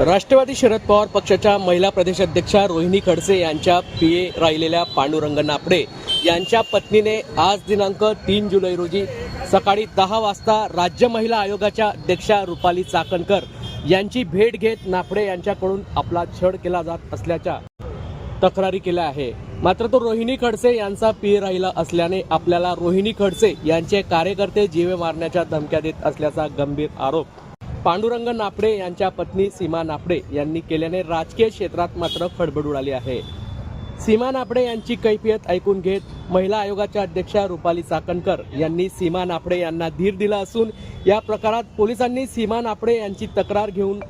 राष्ट्रवादी शरद पवार पक्षाच्या महिला प्रदेशाध्यक्षा रोहिणी खडसे यांच्या पी ए राहिलेल्या पांडुरंग नापडे यांच्या पत्नीने आज दिनांक तीन जुलै रोजी सकाळी दहा वाजता राज्य महिला आयोगाच्या अध्यक्षा रुपाली चाकणकर यांची भेट घेत नापडे यांच्याकडून आपला छळ केला जात असल्याच्या तक्रारी केल्या आहे. मात्र तो रोहिणी खडसे यांचा पी राहिला असल्याने आपल्याला रोहिणी खडसे यांचे कार्यकर्ते जीवे मारण्याच्या धमक्या देत असल्याचा गंभीर आरोप पांडुरंग नापडे यांच्या पत्नी सीमा नापडे यांनी केल्याने राजकीय क्षेत्रात मात्र खडबड उडाली आहे. सीमा नापडे यांची कैफियत ऐकून घेत महिला आयोगाच्या अध्यक्षा रुपाली चाकणकर यांनी सीमा नापडे यांना धीर दिला असून या प्रकारात पोलिसांनी सीमा नापडे यांची तक्रार घेऊन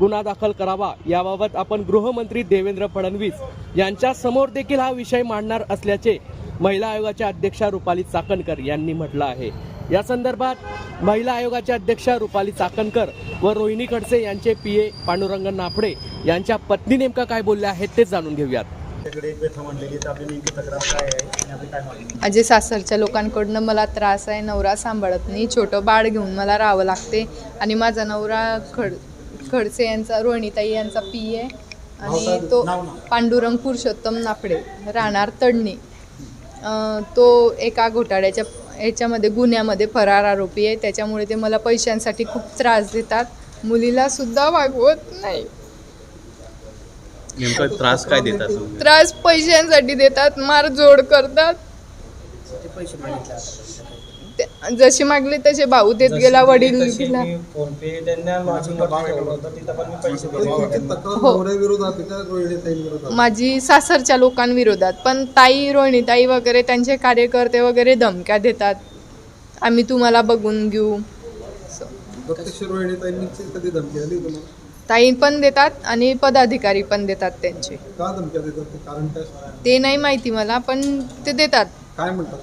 गुन्हा दाखल करावा. याबाबत आपण गृहमंत्री देवेंद्र फडणवीस यांच्या समोर देखील हा विषय मांडणार असल्याचे महिला आयोगाच्या अध्यक्षा रुपाली चाकणकर यांनी म्हटलं आहे. या संदर्भात महिला आयोगाच्या अध्यक्षा रुपाली चाकणकर व रोहिणी खडसे यांचे पी ए पांडुरंग नाफडे यांच्या पत्नी नेमका काय बोलल्या आहेत ते जाणून घेऊयात. त्याकडे एक व्यथा मांडलेली तर आपली नेमकी तक्रार काय आहे आणि आपली काय मागणी माझे सासरच्या लोकांकडनं मला त्रास आहे नवरा सांभाळत नाही छोटं बाळ घेऊन मला राहावं लागते आणि माझा नवरा खड खडसे यांचा रोहिणीताई यांचा पी आहे आणि तो. पांडुरंग पुरुषोत्तम नाफडे राहणार तडणी. तो एका घोटाळ्याच्या ह्याच्यामध्ये गुन्ह्यामध्ये फरार आरोपी आहे. त्याच्यामुळे ते मला पैशांसाठी खूप त्रास देतात. मुलीला सुद्धा वागवत नाही. नेमका त्रास काय देतात? त्रास पैशांसाठी देतात. मारजोड करतात. जसे मागले तसे भाऊ देत गेला वडील गेला फोन पे त्यांना लॉजिंग ठेवलं होतं. तिथं पण मी पैसे हो. विरोधात माझी सासरच्या लोकांविरोधात. पण ताई रोहिणीताई वगैरे त्यांचे कार्यकर्ते वगैरे धमक्या देतात. आम्ही तुम्हाला बघून घेऊ. प्रत्यक्ष रोहिणी कधी धमकी आली तुम्हाला? ताई पण देतात आणि पदाधिकारी पण देतात त्यांचे. का धमक्या देतात? ते कारण काय? ते नाही माहिती मला पण ते देतात. काय म्हणतात?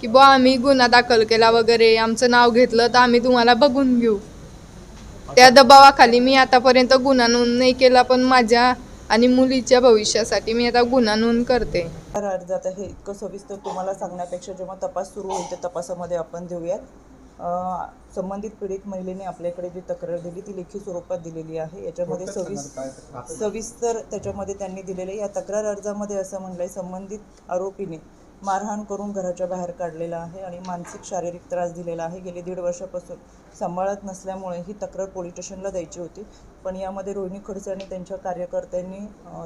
की बुवा आम्ही गुन्हा दाखल केला वगैरे आमचं नाव घेतलं तर आम्ही तुम्हाला बघून घेऊ. त्या दबावाखाली मी आतापर्यंत गुन्हा नोंद नाही केला पण माझ्या आणि मुलीच्या भविष्यासाठी मी आता गुन्हा नोंद करते. तर अर्जात आहे इतकं सविस्तर तुम्हाला सांगण्यापेक्षा जेव्हा तपास सुरू होईल त्या तपासामध्ये आपण देऊयात. अं, संबंधित पीडित महिलेने आपल्याकडे जी तक्रार दिली ती लेखी स्वरूपात दिलेली आहे. याच्यामध्ये सविस सविस्तर त्याच्यामध्ये त्यांनी दिलेले या तक्रार अर्जामध्ये असं म्हणलंय संबंधित आरोपीने मारहाण करून घराच्या बाहेर काढलेला आहे आणि मानसिक शारीरिक त्रास दिलेला आहे. गेली दीड वर्षापासून सांभाळत नसल्यामुळे ही तक्रार पोलीस स्टेशनला द्यायची होती. पण यामध्ये रोहिणी खडसे आणि त्यांच्या कार्यकर्त्यांनी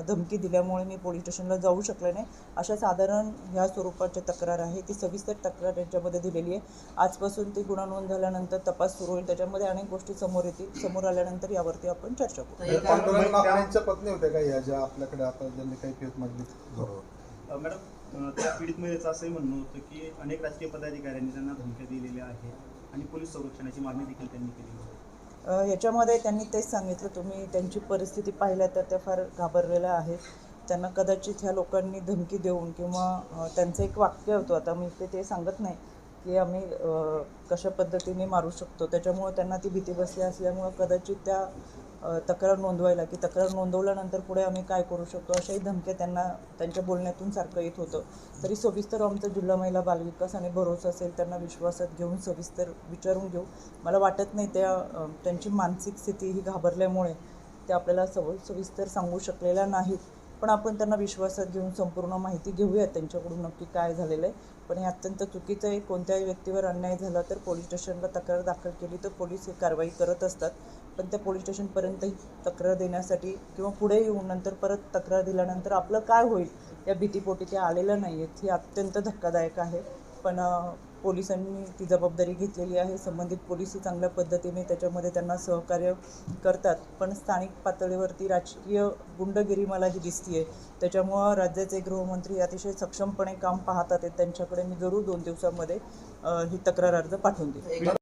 धमकी दिल्यामुळे मी पोलीस स्टेशनला जाऊ शकले नाही. अशा साधारण ह्या स्वरूपाची तक्रार आहे. ती सविस्तर तक्रार यांच्यामध्ये दिलेली आहे. आजपासून ती गुन्हा नोंद झाल्यानंतर तपास सुरू होईल. त्याच्यामध्ये अनेक गोष्टी समोर येतील. समोर आल्यानंतर यावरती आपण चर्चा करू. पत्नी होत्या का या ज्या आपल्याकडे आता ज्यांनी काही फेत मागली अ, मॅडम त्या पीडित महिलेचं असंही म्हणणं होतं की अनेक राजकीय पदाधिकाऱ्यांनी त्यांना धमक्या दिलेल्या आहेत आणि पोलीस संरक्षणाची मागणी देखील त्यांनी केली होती. याच्यामध्ये त्यांनी तेच सांगितलं तुम्ही त्यांची परिस्थिती पाहिल्या तर त्या फार घाबरलेल्या आहेत. त्यांना कदाचित ह्या लोकांनी धमकी देऊन किंवा त्यांचं एक वाक्य होतं आता मी ते ते सांगत नाही. की आम्ही कशा पद्धतीने मारू शकतो. त्याच्यामुळं त्यांना ती भीती बसली असल्यामुळं कदाचित त्या तक्रार नोंदवायला की तक्रार नोंदवल्यानंतर पुढे आम्ही काय करू शकतो अशाही धमक्या त्यांना त्यांच्या बोलण्यातून सारखं येत होतं. तरी सविस्तर आमचं जिल्हा महिला बालविकास आणि भरोसा असेल त्यांना विश्वासात घेऊन सविस्तर विचारून घेऊ. मला वाटत नाही त्या त्यांची मानसिक स्थिती ही घाबरल्यामुळे ते आपल्याला सव सविस्तर सांगू शकलेल्या नाहीत. पण आपण त्यांना विश्वासात घेऊन संपूर्ण माहिती घेऊयात त्यांच्याकडून नक्की काय झालेलं आहे. पण हे अत्यंत चुकीचं आहे. कोणत्याही व्यक्तीवर अन्याय झाला तर पोलीस स्टेशनला तक्रार दाखल केली तर पोलीस ही कारवाई करत असतात. पण त्या पोलीस स्टेशनपर्यंतही तक्रार देण्यासाठी किंवा पुढे येऊन नंतर परत तक्रार दिल्यानंतर आपलं काय होईल? या भीतीपोटी ते आलेलं नाही आहेत हे अत्यंत धक्कादायक आहे. पण पोलिसांनी ती जबाबदारी घेतलेली आहे. संबंधित पोलिसही चांगल्या पद्धतीने त्याच्यामध्ये त्यांना सहकार्य करतात. पण स्थानिक पातळीवरती राजकीय गुंडगिरी मला ही आहे त्याच्यामुळं राज्याचे गृहमंत्री अतिशय सक्षमपणे काम पाहतात त्यांच्याकडे मी जरूर दोन दिवसामध्ये ही तक्रार अर्ज पाठवून देईन.